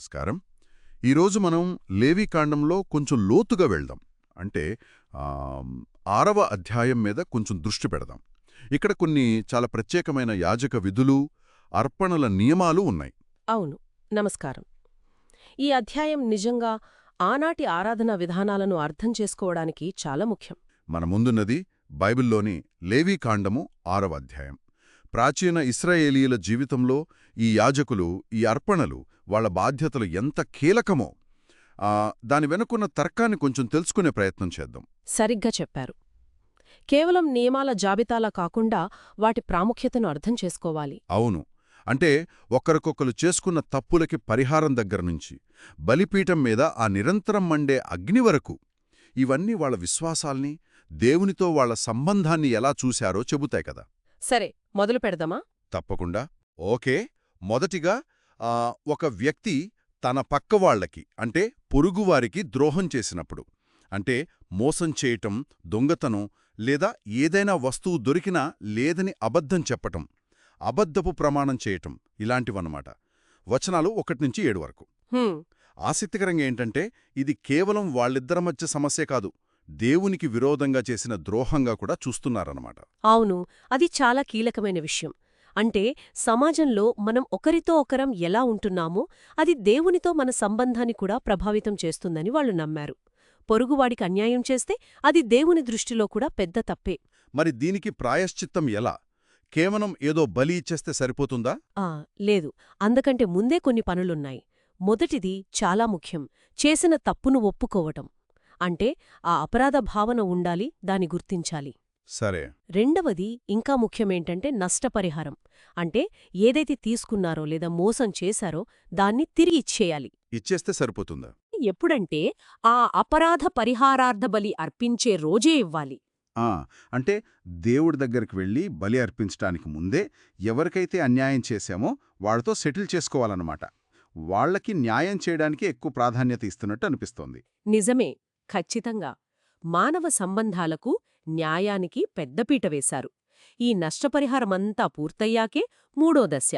నమస్కారం. ఈరోజు మనం లేవీకాండంలో కొంచెం లోతుగా వెళ్దాం. అంటే ఆరవ అధ్యాయం మీద కొంచెం దృష్టి పెడదాం. ఇక్కడ కొన్ని చాలా ప్రత్యేకమైన యాజక విధులు అర్పణల నియమాలు ఉన్నాయి. అవును. నమస్కారం. ఈ అధ్యాయం నిజంగా ఆనాటి ఆరాధనా విధానాలను అర్థం చేసుకోవడానికి చాలా ముఖ్యం. మన ముందున్నది బైబిల్లోని లేవీకాండము ఆరవ అధ్యాయం. ప్రాచీన ఇస్రాయేలీల జీవితంలో ఈ యాజకులు ఈ అర్పణలు వాళ్ళ బాధ్యతలు ఎంత కీలకమో ఆ, దాని వెనుకున్న తర్కాన్ని కొంచెం తెలుసుకునే ప్రయత్నం చేద్దాం. సరిగ్గా చెప్పారు. కేవలం నియమాల జాబితాలా కాకుండా వాటి ప్రాముఖ్యతను అర్థం చేసుకోవాలి. అవును. అంటే ఒకరికొకరు చేసుకున్న తప్పులకి పరిహారం దగ్గర నుంచి బలిపీఠం మీద ఆ నిరంతరం మండే అగ్ని వరకు ఇవన్నీ వాళ్ళ విశ్వాసాల్ని దేవునితో వాళ్ళ సంబంధాన్ని ఎలా చూశారో చెబుతాయి కదా. సరే మొదలు పెడదామా? తప్పకుండా. ఓకే. మొదటిగా ఆ, ఒక వ్యక్తి తన పక్కవాళ్ళకి అంటే పొరుగువారికి ద్రోహం చేసినప్పుడు అంటే మోసం చేయటం దొంగతనం లేదా ఏదైనా వస్తువు దొరికినా లేదని అబద్ధం చెప్పటం అబద్ధపు ప్రమాణం చేయటం ఇలాంటివన్నమాట. వచనాలు ఒకటి నుంచి ఏడు వరకు. ఆసక్తికరంగా ఏంటంటే ఇది కేవలం వాళ్ళిద్దరి మధ్య సమస్య కాదు. దేవునికి విరోధంగా చేసిన ద్రోహంగా కూడా చూస్తున్నారన్నమాట. అవును అది చాలా కీలకమైన విషయం. అంటే సమాజంలో మనం ఒకరితో ఒకరం ఎలా ఉంటున్నామో అది దేవునితో మన సంబంధాన్ని కూడా ప్రభావితం చేస్తుందని వాళ్ళు నమ్మారు. పొరుగువాడికి అన్యాయం చేస్తే అది దేవుని దృష్టిలో కూడా పెద్ద తప్పే. మరి దీనికి ప్రాయశ్చిత్తం ఎలా? కేవలం ఏదో బలి ఇచ్చేస్తే సరిపోతుందా? ఆ లేదు. అందుకంటే ముందే కొన్ని పనులున్నాయి. మొదటిది చాలా ముఖ్యం. చేసిన తప్పును ఒప్పుకోవటం. అంటే ఆ అపరాధ భావన ఉండాలి దాని గుర్తించాలి. సరే. రెండవది ఇంకా ముఖ్యమేంటంటే నష్టపరిహారం. అంటే ఏదైతే తీసుకున్నారో లేదా మోసం చేశారో దాన్ని తిరిగి ఇచ్చేయాలి. ఇచ్చేస్తే సరిపోతుందా? ఎప్పుడంటే ఆ అపరాధ పరిహారార్థ బలి అర్పించే రోజే ఇవ్వాలి. ఆ అంటే దేవుడి దగ్గరికి వెళ్ళి బలి అర్పించడానికి ముందే ఎవరికైతే అన్యాయం చేశామో వాళ్ళతో సెటిల్ చేసుకోవాలన్నమాట. వాళ్ళకి న్యాయం చేయడానికి ఎక్కువ ప్రాధాన్యత ఇస్తున్నట్టు అనిపిస్తోంది. నిజమే. ఖచ్చితంగా మానవ సంబంధాలకు న్యాయానికి పెద్దపీట వేశారు. ఈ నష్టపరిహారమంతా పూర్తయ్యాకే మూడో దశ.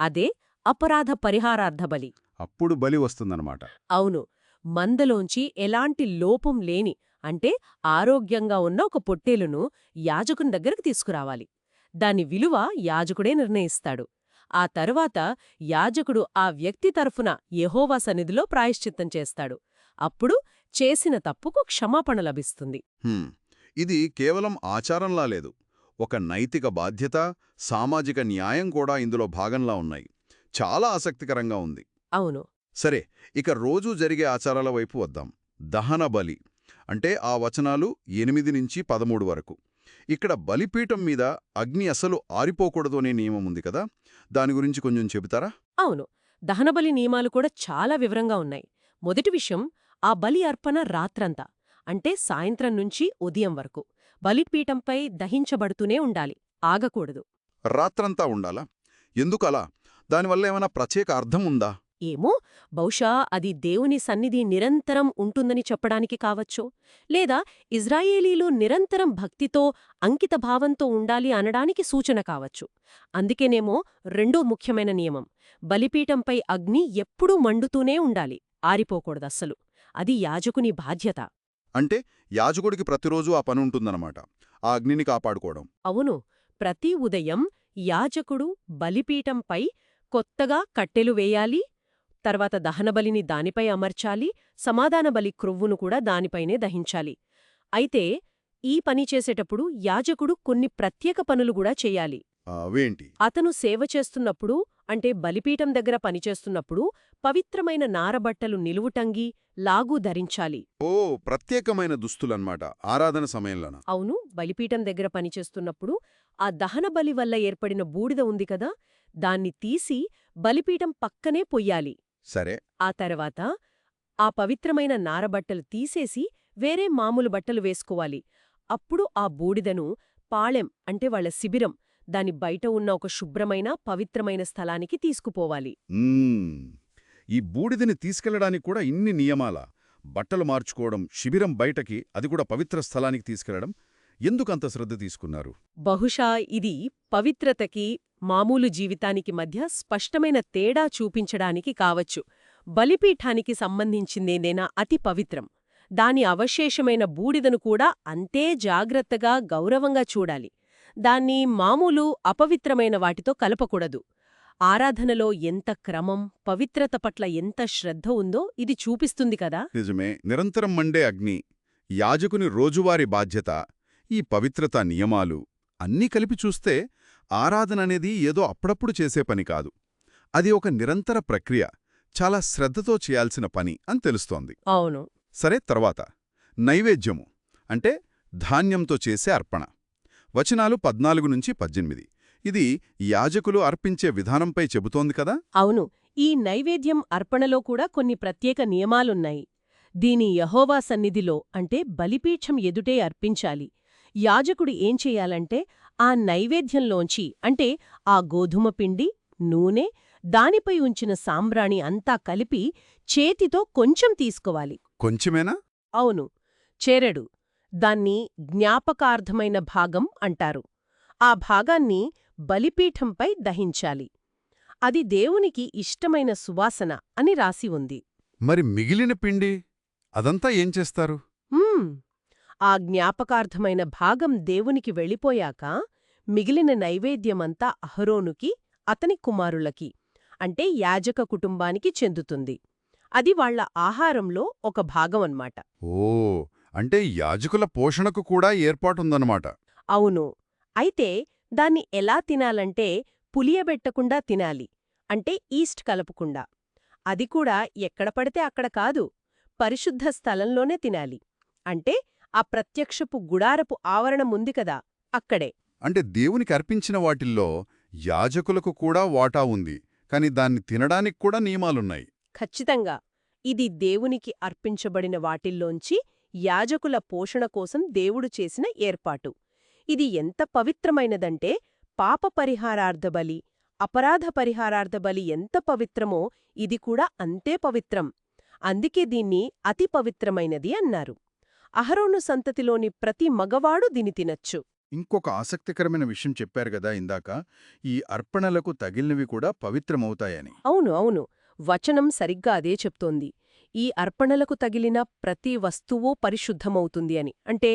అదే అపరాధ పరిహారార్థ బలి. అప్పుడు బలి వస్తుందన్నమాట. అవును. మందలోంచి ఎలాంటి లోపం లేని అంటే ఆరోగ్యంగా ఉన్న ఒక పొట్టేలును యాజకుని దగ్గరకు తీసుకురావాలి. దాని విలువ యాజకుడే నిర్ణయిస్తాడు. ఆ తరువాత యాజకుడు ఆ వ్యక్తి తరఫున యెహోవా సన్నిధిలో ప్రాయశ్చిత్తం చేస్తాడు. అప్పుడు చేసిన తప్పుకు క్షమాపణ లభిస్తుంది. ఇది కేవలం ఆచారంలా లేదు. ఒక నైతిక బాధ్యత సామాజిక న్యాయం కూడా ఇందులో భాగంలా ఉన్నాయి. చాలా ఆసక్తికరంగా ఉంది. అవును. సరే ఇక రోజూ జరిగే ఆచారాల వైపు వద్దాం. దహన బలి అంటే ఆ వచనాలు ఎనిమిది నుంచి పదమూడు వరకు. ఇక్కడ బలిపీఠం మీద అగ్ని అసలు ఆరిపోకూడదు అనే నియమం ఉంది కదా? దాని గురించి కొంచెం చెబుతారా? అవును. దహనబలి నియమాలు కూడా చాలా వివరంగా ఉన్నాయి. మొదటి విషయం ఆ బలి అర్పణ రాత్రంతా అంటే సాయంత్రం నుంచి ఉదయం వరకు. బలిపీఠంపై దహించబడుతూనే ఉండాలి ఆగకూడదు. రాత్రంతా ఉండాలా? ఎందుకలా? దానివల్ల ఏమైనా ప్రత్యేక అర్థం ఉందా? ఏమో బహుశా అది దేవుని సన్నిధి నిరంతరం ఉంటుందని చెప్పడానికి కావచ్చు లేదా ఇజ్రాయేలీలు నిరంతరం భక్తితో అంకితభావంతో ఉండాలి అనడానికి సూచన కావచ్చు. అందుకేనేమో రెండో ముఖ్యమైన నియమం. బలిపీఠంపై అగ్ని ఎప్పుడూ మండుతూనే ఉండాలి ఆరిపోకూడదస్సలు. అది యాజకుని బాధ్యత. అంటే యాజకుడికి ప్రతిరోజు ఆ పని ఉంటుందన్నమాట. ఆ అగ్నిని కాపాడుకోవడం. అవును. ప్రతి ఉదయం యాజకుడు బలిపీఠంపై కొత్తగా కట్టెలు వేయాలి తర్వాత దహనబలిని దానిపై అమర్చాలి సమాధాన బలి క్రొవ్వును కూడా దానిపైనే దహించాలి. అయితే ఈ పని చేసేటప్పుడు యాజకుడు కొన్ని ప్రత్యేక పనులు కూడా అవేంటి? అతను సేవ చేస్తున్నప్పుడు అంటే బలిపీఠం దగ్గర పనిచేస్తున్నప్పుడు పవిత్రమైన నారబట్టలు నిలువుటంగి లాగు ధరించాలి. ఓ ప్రత్యేకమైన దుస్తులన్నమాట. ఆరాధన సమయంలోన? అవును బలిపీఠం దగ్గర పనిచేస్తున్నప్పుడు ఆ దహన బలి వల్ల ఏర్పడిన బూడిద ఉంది కదా దాన్ని తీసి బలిపీఠం పక్కనే పొయ్యాలి. సరే. ఆ తర్వాత ఆ పవిత్రమైన నారబట్టలు తీసేసి వేరే మామూలు బట్టలు వేసుకోవాలి. అప్పుడు ఆ బూడిదను పాళెం అంటే వాళ్ళ శిబిరం దాని బయట ఉన్న ఒక శుభ్రమైన పవిత్రమైన స్థలానికి తీసుకుపోవాలి. ఈ బూడిదని తీసుకెళ్ళడానికి కూడా ఇన్ని నియమాల? బట్టలు మార్చుకోవడం శిబిరం బయటకి అది కూడా పవిత్ర స్థలానికి తీసుకెళ్ళడం ఎందుకంత శ్రద్ధ తీసుకున్నారు? బహుశా ఇది పవిత్రతకి మామూలు జీవితానికి మధ్య స్పష్టమైన తేడా చూపించడానికి కావచ్చు. బలిపీఠానికి సంబంధించిందేదైనా అతి పవిత్రం. దాని అవశేషమైన బూడిదను కూడా అంతే జాగ్రత్తగా గౌరవంగా చూడాలి. దాన్ని మామూలు అపవిత్రమైన వాటితో కలపకూడదు. ఆరాధనలో ఎంత క్రమం పవిత్రత పట్ల ఎంత శ్రద్ధ ఉందో ఇది చూపిస్తుంది కదా. నిజమే. నిరంతరం మండే అగ్ని యాజకుని రోజువారీ బాధ్యత ఈ పవిత్రత నియమాలు అన్నీ కలిపి చూస్తే ఆరాధన అనేది ఏదో అప్పుడప్పుడు చేసే పని కాదు. అది ఒక నిరంతర ప్రక్రియ చాలా శ్రద్ధతో చేయాల్సిన పని అని తెలుస్తోంది. అవును. సరే తర్వాత నైవేద్యము అంటే ధాన్యంతో చేసే అర్పణ. వచనాలు పద్నాలుగు నుంచి పద్దెనిమిది. ఇది యాజకులు అర్పించే విధానంపై చెబుతోంది కదా? అవును. ఈ నైవేద్యం అర్పణలో కూడా కొన్ని ప్రత్యేక నియమాలున్నాయి. దీని యహోవా సన్నిధిలో అంటే బలిపీఠం ఎదుటే అర్పించాలి. యాజకుడు ఏం చెయ్యాలంటే ఆ నైవేద్యంలోంచి అంటే ఆ గోధుమ పిండి నూనె దానిపై ఉంచిన సాంబ్రాణి అంతా కలిపి చేతితో కొంచెం తీసుకోవాలి. కొంచెమేనా? అవును. చెరెడు. దాన్ని జ్ఞాపకార్థమైన భాగం అంటారు. ఆ భాగాన్ని బలిపీఠంపై దహించాలి. అది దేవునికి ఇష్టమైన సువాసన అని రాసి ఉంది. మరి మిగిలిన పిండి అదంతా ఏం చేస్తారు. ఆ జ్ఞాపకార్థమైన భాగం దేవునికి వెళ్ళిపోయాక మిగిలిన నైవేద్యమంతా అహరోనుకి అతని కుమారులకి అంటే యాజక కుటుంబానికి చెందుతుంది. అది వాళ్ళ ఆహారంలో ఒక భాగం అన్నమాట ఓ అంటే యాజకుల పోషణకు కూడా ఏర్పాటుందన్నమాట. అవును. అయితే దాన్ని ఎలా తినాలంటే పులియబెట్టకుండా తినాలి అంటే ఈస్ట్ కలపకుండా. అది కూడా ఎక్కడ పడితే అక్కడ కాదు పరిశుద్ధ స్థలంలోనే తినాలి. అంటే ఆ ప్రత్యక్షపు గుడారపు ఆవరణం ఉంది కదా అక్కడే. అంటే దేవునికి అర్పించిన వాటిల్లో యాజకులకు కూడా వాటా ఉంది కాని దాన్ని తినడానికి కూడా నియమాలున్నాయి. ఖచ్చితంగా. ఇది దేవునికి అర్పించబడిన వాటిల్లోంచి యాజకుల పోషణ కోసం దేవుడు చేసిన ఏర్పాటు. ఇది ఎంత పవిత్రమైనదంటే పాప పరిహారార్థ బలి అపరాధ పరిహారార్థ బలి ఎంత పవిత్రమో ఇది కూడా అంతే పవిత్రం. అందుకే దీన్ని అతి పవిత్రమైనది అన్నారు. అహరోను సంతతిలోని ప్రతి మగవాడు దీని తినచ్చు. ఇంకొక ఆసక్తికరమైన విషయం చెప్పారు కదా ఇందాక ఈ అర్పణలకు తగిలినవి కూడా పవిత్రమవుతాయని. అవును అవును. వచనం సరిగ్గా అదే చెప్తోంది. ఈ అర్పణలకు తగిలిన ప్రతి వస్తువూ పరిశుద్ధమవుతుంది అని. అంటే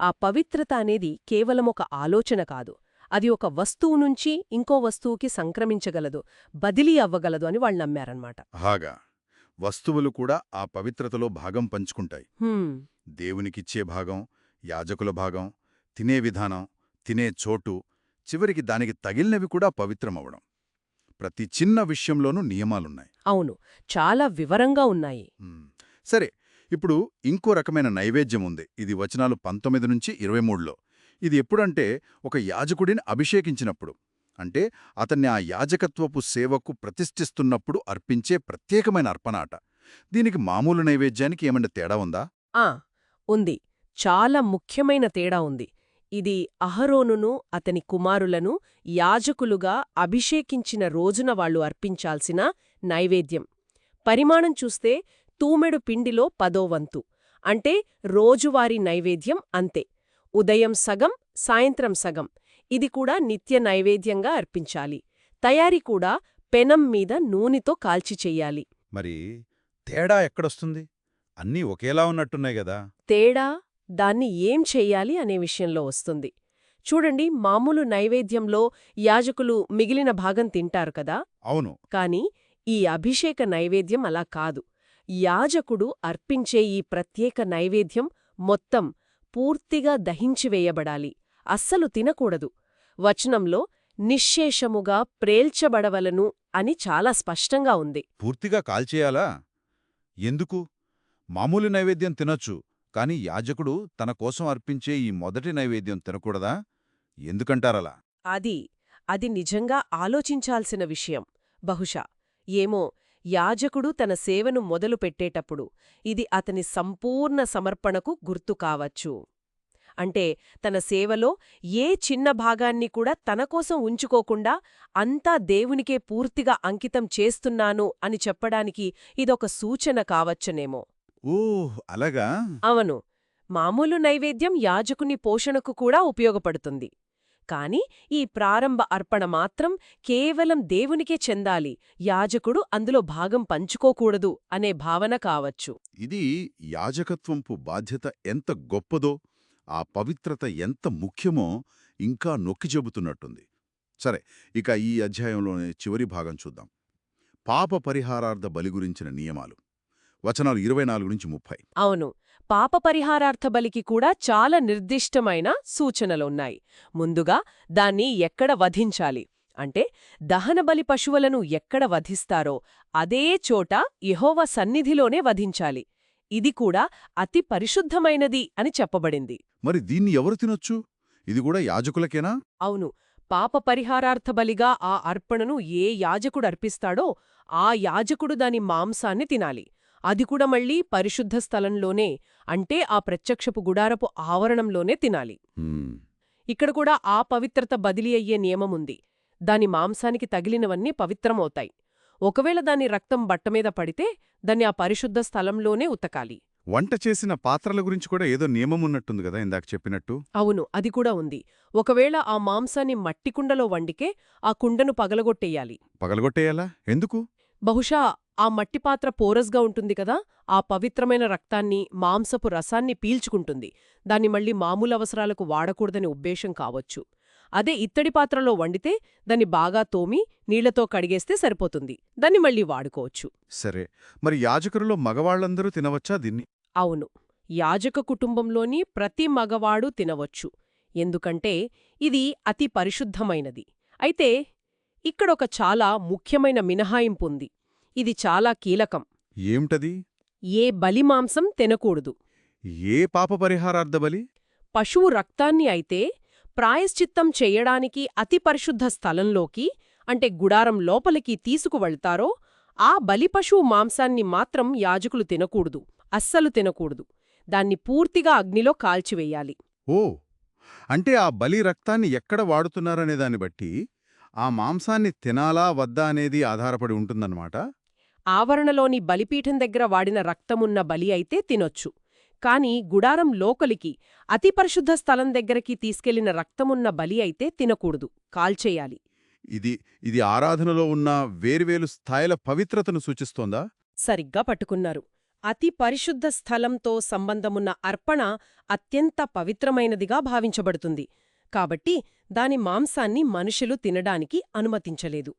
ఆ పవిత్రత అనేది కేవలం ఒక ఆలోచన కాదు. అది ఒక వస్తువు నుంచి ఇంకో వస్తువుకి సంక్రమించగలదు బదిలీ అవ్వగలదు అని వాళ్ళు నమ్మారన్నమాట. హాగా వస్తువులు కూడా ఆ పవిత్రతలో భాగం పంచుకుంటాయి. దేవునికిచ్చే భాగం యాజకుల భాగం తినే విధానం తినే చోటు చివరికి దానికి తగిలినవి కూడా పవిత్రమవడం ప్రతి చిన్న విషయంలోనూ నియమాలున్నాయి. అవును చాలా వివరంగా ఉన్నాయి. సరే ఇప్పుడు ఇంకో రకమైన నైవేద్యం ఉంది. ఇది వచనాలు పంతొమ్మిది నుంచి ఇరవై మూడులో. ఇది ఎప్పుడంటే ఒక యాజకుడిని అభిషేకించినప్పుడు. అంటే అతన్ని ఆ యాజకత్వపు సేవకు ప్రతిష్ఠిస్తున్నప్పుడు అర్పించే ప్రత్యేకమైన అర్పణాట. దీనికి మామూలు నైవేద్యానికి ఏమైనా తేడా ఉందా? ఆ ఉంది. చాలా ముఖ్యమైన తేడా ఉంది. ఇది అహరోనును అతని కుమారులను యాజకులుగా అభిషేకించిన రోజున వాళ్ళు అర్పించాల్సిన నైవేద్యం. పరిమాణం చూస్తే తూమెడు పిండిలో పదోవంతు అంటే రోజువారీ నైవేద్యం అంతే. ఉదయం సగం సాయంత్రం సగం. ఇది కూడా నిత్య నైవేద్యంగా అర్పించాలి. తయారీ కూడా పెనం మీద నూనెతో కాల్చి చెయ్యాలి మరి తేడా ఎక్కడొస్తుంది? అన్నీ ఒకేలా ఉన్నట్టున్నాయి గదా తేడా దాన్ని ఏం చెయ్యాలి అనే విషయంలో వస్తుంది. చూడండి మామూలు నైవేద్యంలో యాజకులు మిగిలిన భాగం తింటారు కదా? అవును. కాని ఈ అభిషేక నైవేద్యం అలా కాదు. యాజకుడు అర్పించే ఈ ప్రత్యేక నైవేద్యం మొత్తం పూర్తిగా దహించివేయబడాలి అస్సలు తినకూడదు. వచనంలో నిశ్శేషముగా ప్రేల్చబడవలను అని చాలా స్పష్టంగా ఉంది. పూర్తిగా కాల్చేయాలా? ఎందుకు? మామూలు నైవేద్యం తినొచ్చు. కాని యాజకుడు తన కోసం అర్పించే ఈ మొదటి నైవేద్యం తినకూడదా? ఎందుకంటారలా? అది అది నిజంగా ఆలోచించాల్సిన విషయం. బహుశా ఏమో యాజకుడు తన సేవను మొదలు పెట్టేటప్పుడు ఇది అతని సంపూర్ణ సమర్పణకు గుర్తు కావచ్చు. అంటే తన సేవలో ఏ చిన్న భాగాన్ని కూడా తనకోసం ఉంచుకోకుండా అంతా దేవునికే పూర్తిగా అంకితం చేస్తున్నాను అని చెప్పడానికి ఇదొక సూచన కావచ్చనేమో. ఓ అలాగా? అవను. మామూలు నైవేద్యం యాజకుని పోషణకు కూడా ఉపయోగపడుతుంది. కాని ఈ ప్రారంభ అర్పణ మాత్రం కేవలం దేవునికే చెందాలి యాజకుడు అందులో భాగం పంచుకోకూడదు అనే భావన కావచ్చు. ఇది యాజకత్వంపు బాధ్యత ఎంత గొప్పదో ఆ పవిత్రత ఎంత ముఖ్యమో ఇంకా నొక్కి చెబుతున్నట్టుంది. సరే ఇక ఈ అధ్యాయంలోని చివరి భాగం చూద్దాం. పాప పరిహారార్థ బలి గురించిన నియమాలు. వచనాలు ఇరవై నాలుగు నుంచి ముప్పై. అవును. పాప పరిహారార్థ బలికి కూడా చాలా నిర్దిష్టమైన సూచనలున్నాయి. ముందుగా దాన్ని ఎక్కడ వధించాలి? అంటే దహనబలి పశువులను ఎక్కడ వధిస్తారో అదే చోట యెహోవ సన్నిధిలోనే వధించాలి. ఇది కూడా అతి పరిశుద్ధమైనది అని చెప్పబడింది. మరి దీన్ని ఎవరు తినొచ్చు? ఇది కూడా యాజకులకేనా? అవును. పాప పరిహారార్థ బలిగా ఆ అర్పణను ఏ యాజకుడు అర్పిస్తాడో ఆ యాజకుడు దాని మాంసాన్ని తినాలి. అది కూడా మళ్ళీ పరిశుద్ధ స్థలంలోనే అంటే ఆ ప్రత్యక్షపు గుడారపు ఆవరణంలోనే తినాలి. ఇక్కడ కూడా ఆ పవిత్రత బదిలీ అయ్యే నియమముంది దాని మాంసానికి తగిలినవన్నీ పవిత్రమవుతాయి. ఒకవేళ దాని రక్తం బట్టమీద పడితే దాన్ని ఆ పరిశుద్ధ స్థలంలోనే ఉతకాలి. వంట చేసిన పాత్రల గురించి కూడా ఏదో నియమం ఉన్నట్టుంది కదా ఇందాక చెప్పినట్టు? అవును అది కూడా ఉంది. ఒకవేళ ఆ మాంసాన్ని మట్టి కుండలో వండికే ఆ కుండను పగలగొట్టేయాలి. పగలగొట్టేయాలా? ఎందుకు? బహుశా ఆ మట్టి పాత్ర పోరస్గా ఉంటుంది కదా ఆ పవిత్రమైన రక్తాన్ని మాంసపు రసాన్ని పీల్చుకుంటుంది. దాన్ని మళ్ళీ మామూలు అవసరాలకు వాడకూడదని ఉద్దేశం కావచ్చు. అదే ఇత్తడి పాత్రలో వండితే దాన్ని బాగా తోమి నీళ్ళతో కడిగేస్తే సరిపోతుంది. దాన్ని మళ్ళీ వాడుకోవచ్చు. సరే. మరి యాజకులలో మగవాళ్ళందరూ తినవచ్చా దీన్ని? అవును. యాజక కుటుంబంలోని ప్రతి మగవాడు తినవచ్చు. ఎందుకంటే ఇది అతి పరిశుద్ధమైనది. అయితే ఇక్కడొక చాలా ముఖ్యమైన మినహాయింపుంది ఇది చాలా కీలకం. ఏమిటది? ఏ బలిమాంసం తినకూడదు. ఏ పాప పరిహారార్థ బలి? పశువు రక్తాన్ని అయితే ప్రాయశ్చిత్తం చెయ్యడానికి అతి పరిశుద్ధ స్థలంలోకి అంటే గుడారం లోపలికి తీసుకువెళ్తారో ఆ బలిపశువు మాంసాన్ని మాత్రం యాజకులు తినకూడదు అస్సలు తినకూడదు. దాన్ని పూర్తిగా అగ్నిలో కాల్చివేయాలి. ఓ! అంటే ఆ బలి రక్తాన్ని ఎక్కడ వాడుతున్నారనే దాన్ని బట్టి ఆ మాంసాన్ని తినాలా వద్దా అనేది ఆధారపడి ఉంటుందన్నమాట? ఆవరణలోని బలిపీఠం దగ్గర వాడిన రక్తమున్న బలి అయితే తినొచ్చు. కాని గుడారం లోకలికి అతి పరిశుద్ధ స్థలం దగ్గరికి తీసుకెళ్ళిన రక్తమున్న బలి అయితే తినకూడదు. కాల్చేయాలి. ఇది ఇది ఆరాధనలో ఉన్న వేర్వేలు స్థాయిల పవిత్రతను సూచిస్తోందా? సరిగ్గా పట్టుకున్నారు. అతి పరిశుద్ధ స్థలంతో సంబంధమున్న అర్పణ అత్యంత పవిత్రమైనదిగా భావించబడుతుంది. కాబట్టి దాని మాంసాన్ని మనుషులు తినడానికి అనుమతించలేదు.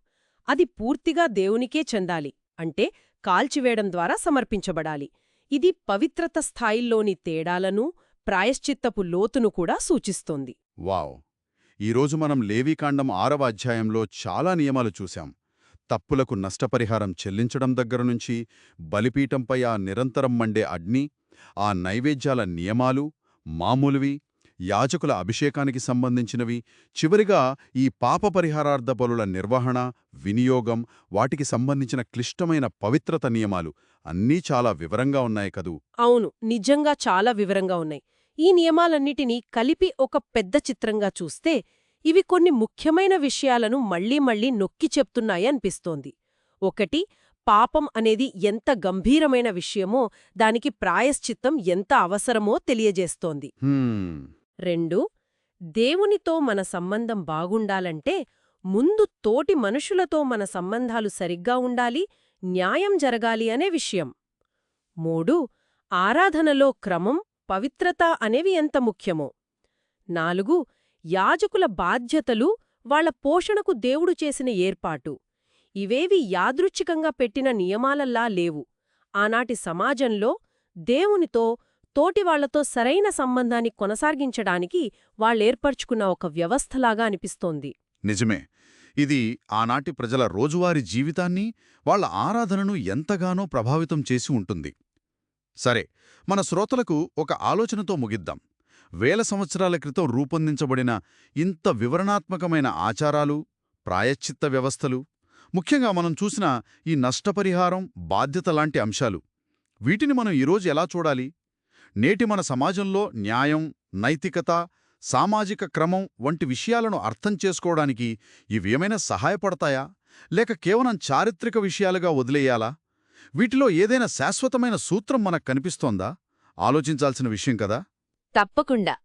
అది పూర్తిగా దేవునికే చెందాలి. అంటే కాల్చివేయడం ద్వారా సమర్పించబడాలి. ఇది పవిత్రత స్థాయిల్లోని తేడాలను ప్రాయశ్చిత్తపు లోతును కూడా సూచిస్తోంది. వావ్! ఈరోజు మనం లేవీకాండం ఆరవ అధ్యాయంలో చాలా నియమాలు చూశాం. తప్పులకు నష్టపరిహారం చెల్లించడం దగ్గర నుంచి బలిపీఠంపై ఆ నిరంతరం మండే అగ్ని ఆ నైవేద్యాల నియమాలు మామూలువి యాజకుల అభిషేకానికి సంబంధించినవి. చివరిగా ఈ పాప పరిహారార్థ బలుల నిర్వహణ వినియోగం వాటికి సంబంధించిన క్లిష్టమైన పవిత్రత నియమాలు అన్నీ చాలా వివరంగా ఉన్నాయి కదూ? అవును నిజంగా చాలా వివరంగా ఉన్నాయి. ఈ నియమాలన్నిటినీ కలిపి ఒక పెద్ద చిత్రంగా చూస్తే ఇవి కొన్ని ముఖ్యమైన విషయాలను మళ్ళీ మళ్ళీ నొక్కి చెప్తున్నాయి అనిపిస్తోంది. ఒకటి పాపం అనేది ఎంత గంభీరమైన విషయమో దానికి ప్రాయశ్చిత్తం ఎంత అవసరమో తెలియజేస్తోంది. రెండు దేవునితో మన సంబంధం బాగుండాలంటే ముందు తోటి మనుషులతో మన సంబంధాలు సరిగ్గా ఉండాలి న్యాయం జరగాలి అనే విషయం. మూడు ఆరాధనలో క్రమం పవిత్రత అనేవి ఎంత ముఖ్యమో. నాలుగు యాజకుల బాధ్యతలు వాళ్ళ పోషణకు దేవుడు చేసిన ఏర్పాటు. ఇవేవి యాదృచ్ఛికంగా పెట్టిన నియమాలల్లా లేవు. ఆనాటి సమాజంలో దేవునితో తోటివాళ్ళతో సరైన సంబంధాన్ని కొనసాగించడానికి వాళ్ళేర్పరచుకున్న ఒక వ్యవస్థలాగా అనిపిస్తోంది. నిజమే. ఇది ఆనాటి ప్రజల రోజువారీ జీవితాన్ని వాళ్ళ ఆరాధనను ఎంతగానో ప్రభావితం చేసి ఉంటుంది. సరే మన శ్రోతలకు ఒక ఆలోచనతో ముగిద్దాం. వేల సంవత్సరాల క్రితం రూపొందించబడిన ఇంత వివరణాత్మకమైన ఆచారాలు ప్రాయశ్చిత్త వ్యవస్థలు ముఖ్యంగా మనం చూసిన ఈ నష్టపరిహారం బాధ్యత లాంటి అంశాలు వీటిని మనం ఈరోజు ఎలా చూడాలి? నేటి మన సమాజంలో న్యాయం నైతికత సామాజిక క్రమం వంటి విషయాలను అర్థం చేసుకోవడానికి ఇవేమైనా సహాయపడతాయా? లేక కేవలం చారిత్రక విషయాలుగా వదిలేయాలా? వీటిలో ఏదైనా శాశ్వతమైన సూత్రం మనకు కనిపిస్తోందా? ఆలోచించాల్సిన విషయం కదా? తప్పకుండా.